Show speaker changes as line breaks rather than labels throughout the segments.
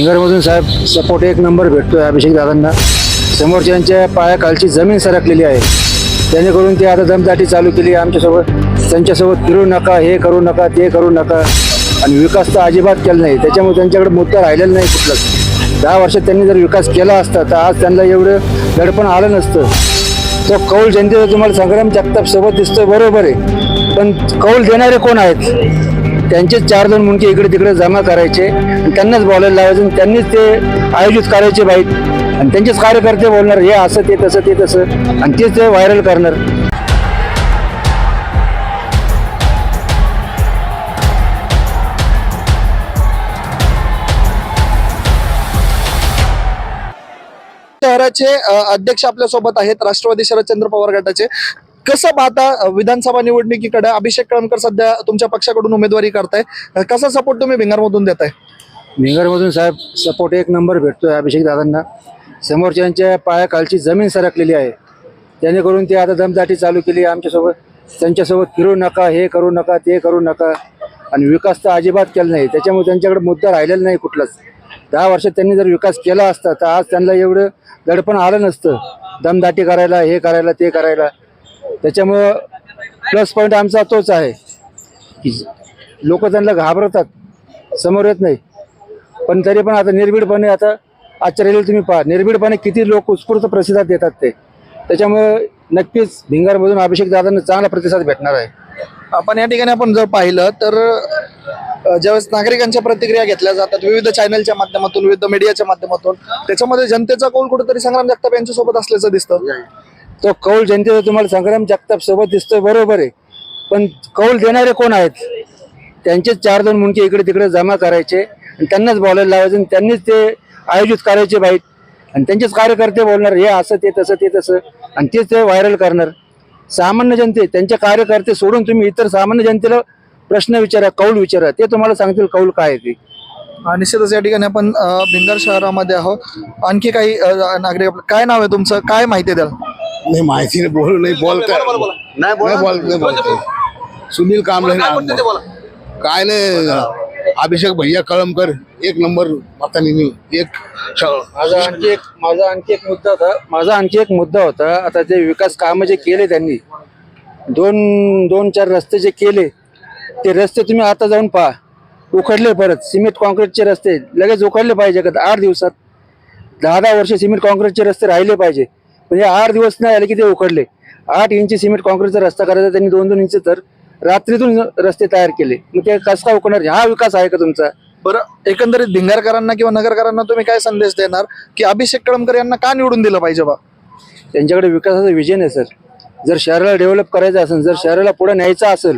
नगरमधून साहेब सपोर्ट एक नंबर भेटतोय अभिषेक दादांना. समोरच्यांच्या पायाखालची जमीन सरकलेली आहे. जेणेकरून ते आता दमदाटी चालू केली. आमच्यासोबत त्यांच्यासोबत फिरू नका हे करू नका ते करू नका. आणि विकास तर अजिबात केला नाही. त्याच्यामुळे त्यांच्याकडे मुद्दा राहिलेला नाही कुठलाच. दहा वर्षात त्यांनी जर विकास केला असता तर आज त्यांना एवढं दडपण आलं नसतं. तो कौल जनतेचा तुम्हाला संग्राम जगताप सोबत दिसतोय बरोबर आहे. पण कौल देणारे कोण आहेत? त्यांचेच चार जण मुंडके इकडे तिकडे जमा करायचे आणि त्यांनाच बोलायला लावायचे आणि त्यांनीच ते आयोजित करायचे बाईक आणि त्यांचेच कार्यकर्ते बोलणार हे असं ते तसं ते तसं. आणि तेच ते व्हायरल करणार.
शहराचे अध्यक्ष आपल्यासोबत आहेत राष्ट्रवादी शरदचंद्र पवार गटाचे. कसं पाहता विधानसभा निवडणुकीकडे अभिषेक कळमकर सध्या तुमच्या पक्षाकडून उमेदवारी करताय? कसा सपोर्ट तुम्ही भिंगारमधून देताय?
भिंगरमधून साहेब सपोर्ट एक नंबर भेटतोय अभिषेक दादांना. समोरच्यांच्या पायाखालची जमीन सरकलेली आहे. जेणेकरून ते आता दमदाटी चालू केली. आमच्यासोबत त्यांच्यासोबत फिरू नका हे करू नका ते करू नका. आणि विकास तर अजिबात केला नाही. त्याच्यामुळे त्यांच्याकडे मुद्दा राहिलेला नाही कुठलाच. दहा वर्षात त्यांनी जर विकास केला असता तर आज त्यांना एवढं दडपण आलं नसतं. दमदाटी करायला हे करायला ते करायला. त्याच्यामुळं प्लस पॉईंट आमचा तोच आहे. की लोक त्यांना घाबरतात. समोर येत नाही. पण तरी पण आता निर्भीडपणे आता आजच्या रेल्वे तुम्ही पहा. निर्भीडपणे किती लोक उत्स्फूर्त प्रतिसाद देतात ते. त्याच्यामुळं नक्कीच भिंगारमधून अभिषेक दादांना चांगला प्रतिसाद भेटणार आहे.
आपण या ठिकाणी आपण जर पाहिलं तर ज्यावेळेस नागरिकांच्या प्रतिक्रिया घेतल्या जातात विविध चॅनलच्या माध्यमातून विविध मीडियाच्या माध्यमातून त्याच्यामध्ये जनतेचा कौल कुठेतरी संग्राम जगताप यांच्यासोबत असल्याचं दिसतं.
तो कौल जनतेचा तुम्हाला संग्राम जगताप सोबत दिसतोय बरोबर आहे. पण कौल देणारे कोण आहेत? त्यांचेच चार दोन मुंडके इकडे तिकडे जमा करायचे आणि त्यांनाच बोलायला लावायचे आणि त्यांनीच ते आयोजित करायचे बाईक आणि त्यांचेच कार्यकर्ते बोलणार हे असं ते तसं ते तसं. आणि तेच ते व्हायरल करणार. सामान्य जनते त्यांचे कार्यकर्ते सोडून तुम्ही इतर सामान्य जनतेला प्रश्न विचारा कौल विचारा. ते तुम्हाला सांगतील कौल काय आहे ते.
निश्चितच या ठिकाणी आपण भिंगर शहरामध्ये आहोत. आणखी काही नागरिक आपलं- काय नाव आहे तुमचं? काय माहिती द्याल
नाही माहिती नाही बोलू नाही बोलता नाही बोल। नाही बोलते सुनील कांबळे नाव. काय नाही अभिषेक भैया कळमकर एक नंबर मताने एक।
माझा आणखी एक माझा आणखी एक मुद्दा होता माझा आणखी एक मुद्दा होता आता ते विकास कामं जे केले त्यांनी दोन दोन चार रस्ते जे केले ते रस्ते तुम्ही आता जाऊन पहा. उखडले परत सिमेंट कॉन्क्रीटचे रस्ते लगेच उखडले पाहिजे का आठ दिवसात. दहा दहा वर्ष सिमेंट कॉन्क्रीटचे रस्ते राहिले पाहिजे. म्हणजे आठ दिवस नाही आले की ते उखडले आठ इंची सिमेंट कॉन्क्रीटचा रस्ता करायचा त्यांनी दोन दोन इंच तर रात्रीतून रस्ते तयार केले. मग ते कसं काय उकळणार? हा विकास आहे का तुमचा?
बरं एकंदरीत भिंगारकरांना किंवा नगरकरांना तुम्ही काय संदेश देणार? की अभिषेक कळमकर यांना का निवडून दिलं पाहिजे बा?
त्यांच्याकडे विकासाचं विजन आहे सर. जर शहराला डेव्हलप करायचं असेल जर शहराला पुढे न्यायचं असेल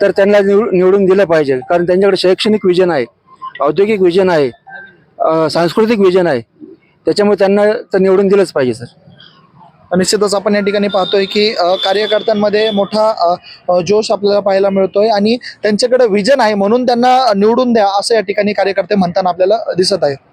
तर त्यांना निवड- निवडून दिलं पाहिजे. कारण त्यांच्याकडे शैक्षणिक विजन आहे औद्योगिक विजन आहे सांस्कृतिक विजन आहे. त्याच्यामुळे त्यांना तर निवडून दिलंच पाहिजे सर.
निश्चितच आपण या ठिकाणी पाहतोय की कार्यकर्त्यांमध्ये मोठा जोश आपल्याला पाहायला मिळतोय आणि त्यांच्याकडे विजन आहे म्हणून त्यांना निवडून द्या असं या ठिकाणी कार्यकर्ते म्हणताना आपल्याला दिसत आहे